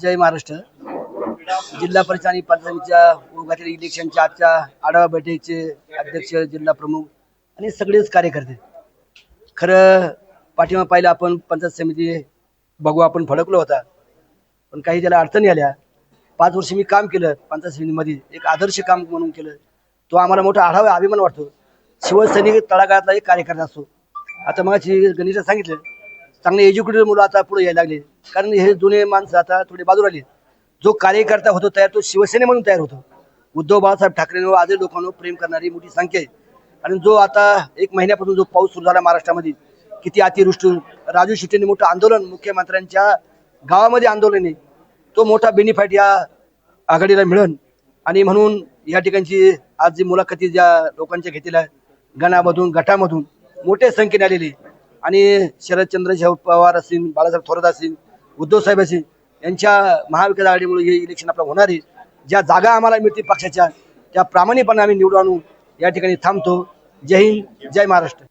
जय महाराष्ट्र. जिल्हा परिषद आणि पंचायतीच्या ओघातील इलेक्शनच्या आजच्या आढावा बैठकीचे अध्यक्ष जिल्हा प्रमुख आणि सगळेच कार्यकर्ते. खरं पाठिंबा पाहिलं आपण पंचायत समिती बघू आपण फडकलो होता. पण काही त्याला अडचणी आल्या. पाच वर्ष मी काम केलं पंचायत समितीमध्ये. एक आदर्श काम म्हणून केलं. तो आम्हाला मोठा आढावा अभिमान वाटतो. शिवसैनिक तळागाळातला एक कार्यकर्ता असतो. आता मग गणेशला सांगितलं चांगले एज्युकेटेड मुलं आता पुढे यायला लागले. कारण हे जुने माणसं आता थोडे बाजूला आले. जो कार्यकर्ता होतो तयार तो शिवसेने म्हणून तयार होतो. उद्धव बाळासाहेब ठाकरेंवर आजही लोकांवर प्रेम करणारी मोठी संख्या आहे. आणि जो आता एक महिन्यापासून जो पाऊस सुरू झाला महाराष्ट्रामध्ये किती अतिवृष्टी राजू शेट्टीने मोठं आंदोलन मुख्यमंत्र्यांच्या गावामध्ये आंदोलन आहे. तो मोठा बेनिफिट या आघाडीला मिळन. आणि म्हणून या ठिकाणची आज जी मुलाखती ज्या लोकांच्या घेतलेल्या गणामधून गटामधून मोठ्या संख्येने आलेली आणि शरदचंद्र पवार असतील बाळासाहेब थोरात असतील उद्धव साहेब असतील यांच्या महाविकास आघाडीमुळे हे इलेक्शन आपलं होणार आहे. ज्या जागा आम्हाला मिळतील पक्षाच्या त्या प्रामाणिकपणे आम्ही निवडून आणू. या ठिकाणी थांबतो. जय हिंद जय महाराष्ट्र.